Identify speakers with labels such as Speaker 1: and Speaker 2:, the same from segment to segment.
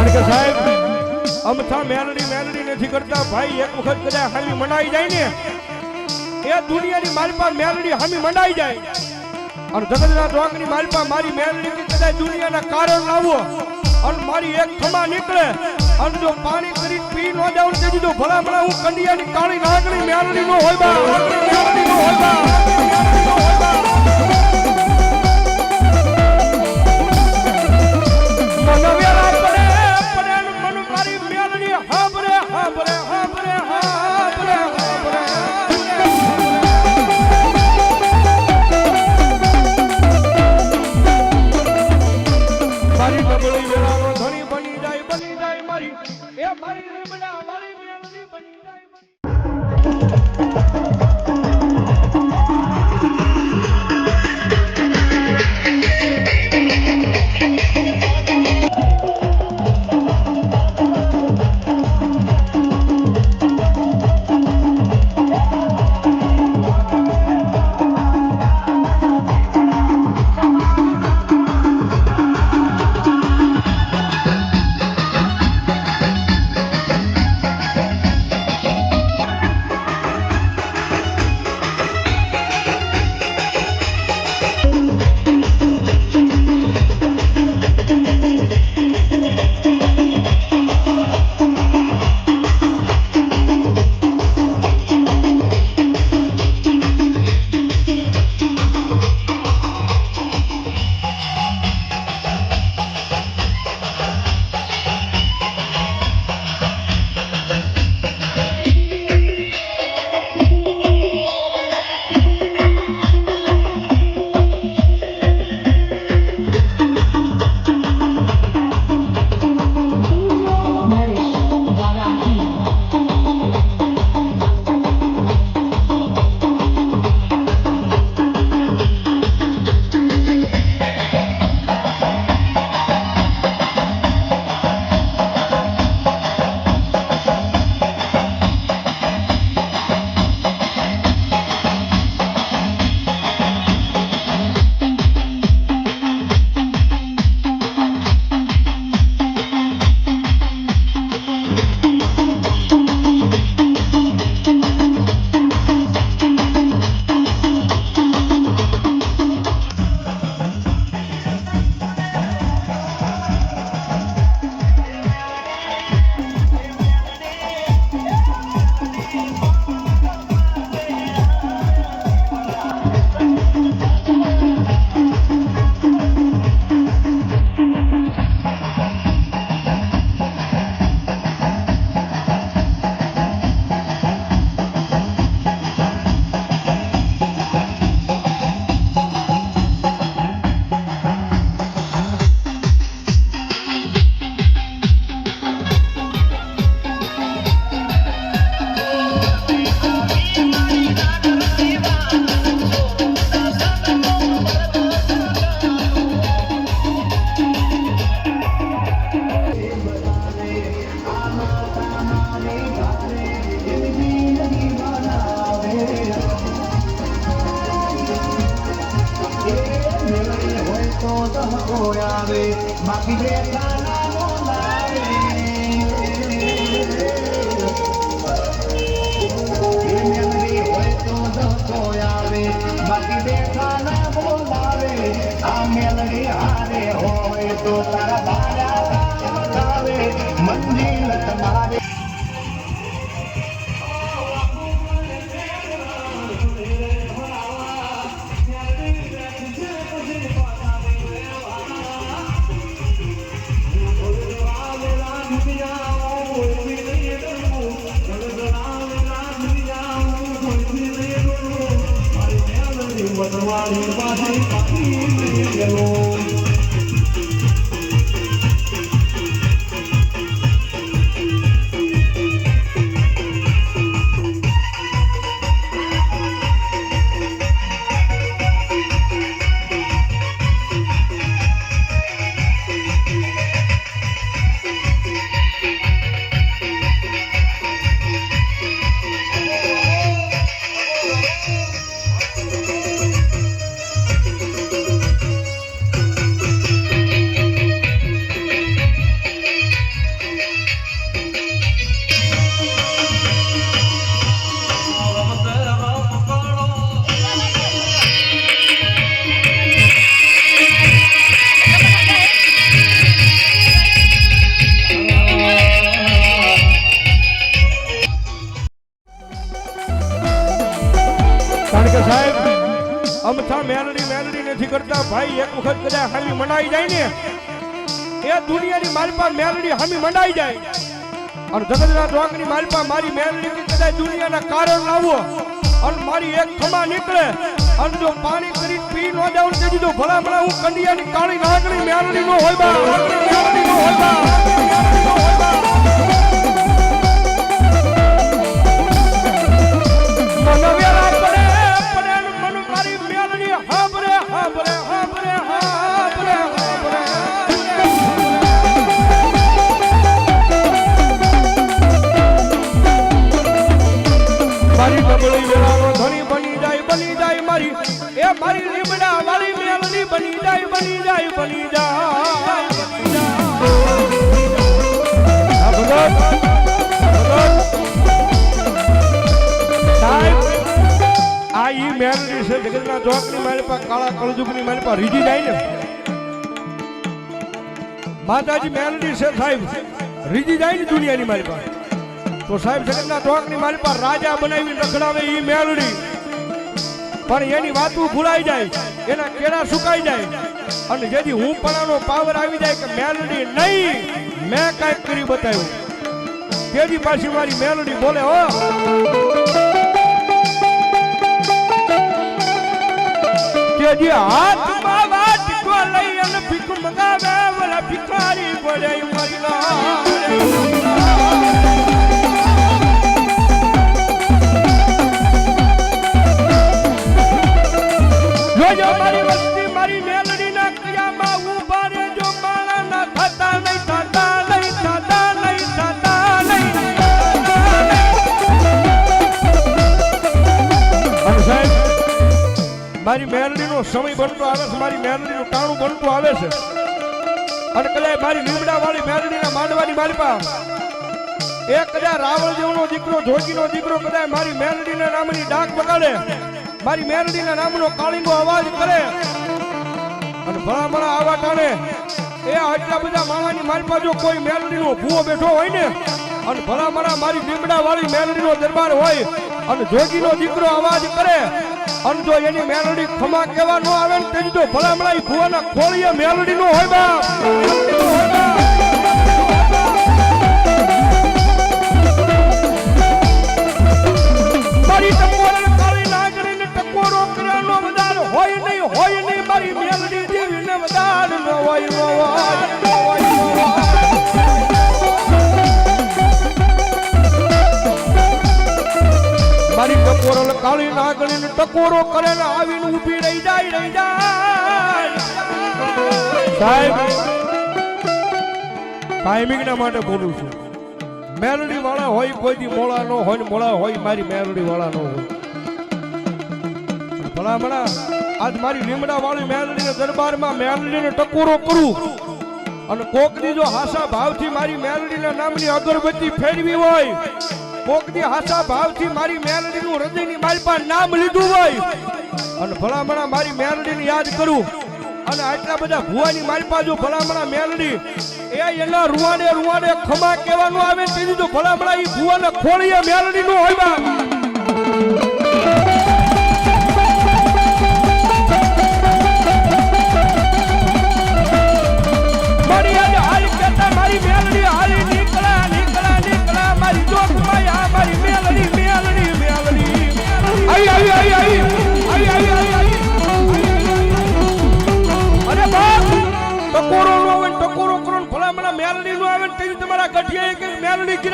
Speaker 1: કારણ કે સાહેબ, અમથા મેલડી મેલડી નથી કરતા. ભાઈ, એક વખત કદાચ હામી મનાઈ જાય ને, એ દુનિયાની માલપા મેલડી હામી મનાઈ જાય. અને જગતના ડોંગની માલપા મારી મેલડી કદાચ દુનિયાના કારણ લાવો અને મારી એક ખમા નીકળે. અને જો પાણી કરી પી ન જાઉં તે બીજો ભલા ભલા હું કંડિયાની કાળી નાગણી મેલડી નો હોય બા. મેલડી નો હોય બા. હોય
Speaker 2: તો
Speaker 1: ને એ દુનિયાની માલપા મેલડી હમી મંડાઈ જાય. અને જગતના ડોંગની માલપા મારી મેલડી કદાચ દુનિયાના કારણ લાવો. અને મારી એક ખમા નીકળે. અને જો પાણી કરી પી નો જાઉં તે બીજો ભલા ભલા હું કંડિયાની કાળી નાગણી મેલડી નો હોય બા. મેલડી નો હોય બા. બની જાય બની જાય બની જાય. આ ઈ મેલડી છે, જગતના ચોકની મારી પાસે કાળા કળજુગની મારી પાસે રીજી જાય ને. માતાજી મેલડી છે સાહેબ રીજી જાય ને દુનિયાની મારી પાસે તો સાહેબ, જગતના ચોકની મારી પાસે રાજા બનાવી રખડાવે ઈ મેલડી પણ એની વાતું ભૂલાઈ જાય. એના કેળા સુકાઈ જાય. અને જેથી હું પણાનો પાવર આવી જાય કે મેલડી નહીં. મેં કાંઈક કરી બતાવ્યું. તેજી પાછી મારી મેલડી બોલે, હો. તેજી હાથમાં વાટકો લઈ અને ભીખ મંગાવે ભિખારી પડે મારી લાડ. મારી વસ્તી, મારી મેલડી ના ક્રિયામાં ઊભા રહેજો. માળા ના થતા નહીં થતા નહીં થતા નહીં થતા નહીં. સાહેબ, મારી મેલડીનો સમય બનતો આવે છે, મારી મેલડીનું ટાણું બનતું આવે છે. અને કદાચ મારી લીમડા વાળી મેલડીના માંડવાની મારી પાસે એ કદાચ રાવણ જેવનો દીકરો જોગીનો દીકરો કદાચ મારી મેલડીના નામની ડાક બગાડે મારી મેલડીના નામનો કાળિંગો અવાજ કરે. અને ભણા ભણા આવા ટાણે એ આટલા બધા માણાની મારી જો કોઈ મેલડીનો ભૂવો બેઠો હોય ને, અને ભણા ભણા મારી લીમડા વાળી મેલડીનો દરબાર હોય, અને જોગીનો દીકરો અવાજ કરે, અને જો એની મેલડી ખમા કેવા નો આવે ને, તેની તો ભલા ભલા ઈ ભૂવાના ખોળીએ મેલડી નો હોય બાપ. મેલડી કાળી નાગરીને ટકોરો કરે આવીને ઊભી રહી જાય રહી જાય. સાહેબ ટાઈમિંગ ના માટે બોલું છું. મેલડી વાળા હોય કોઈ મોળા નો હોય ને મોળા હોય મારી મેલડી વાળા નો હોય. ભલા ભલા, આજ મારી લીમડા વાળી મેલડી ના દરબારમાં મેલડી ને ટકોરો કરું. અને કોકની જો હાસા ભાવથી મારી મેલડી ના નામની અગરબત્તી ફેરવી હોય. કોકની હાસા ભાવથી મારી મેલડી નું હૃદયની મારી પાસે નામ લીધું હોય અને ભલા ભલા મારી મેલડી ને યાદ કરું. અને આટલા બધા ભુવાની મારી પાસે ભલામણા મેલડી, એ એના રૂવાડે રૂવાડે ખમા કહેવાનું આવે તેથી તો ભલામણા એ ભુવાને ખોળીએ મેલડી નો હોય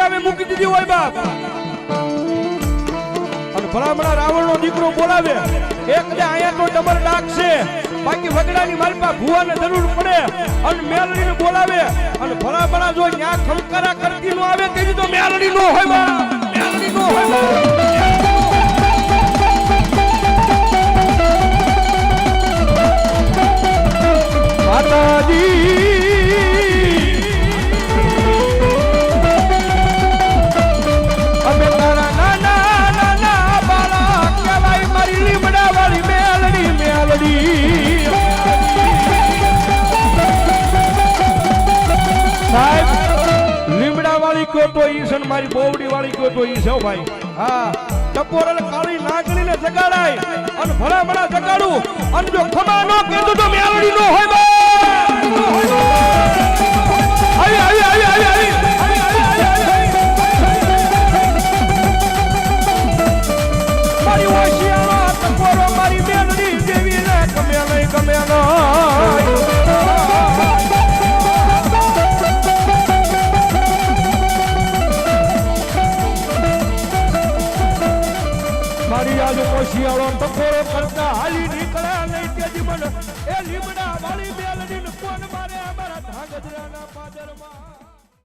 Speaker 1: મેલડી મૂકી દીધી હોય બાપ. અને ભલામણા રાવણ નો દીકરો બોલાવે. એક ને અહીંયા તો ડબલ ડાક છે. બાકી વગડાની મારી પાસે ભુવાને જરૂર પડે. અને મેલડીને બોલાવે. અને ભલા ભલા જો ન્યા ખમકારા કરતી નો આવે તેની તો મેલડી નો હોય બા મેલડી નો હોય માતાજી. મારી બોવડી વાળી ગયો તો ઈ છે ભાઈ. હા ચપોર કાળી નાગણી જગાડાય અને ભલા ભણા જગાડું. અને જો ખમા ન કીધું તો મેળડી નો હોય આવી આવી આવી આવી આવી Everybody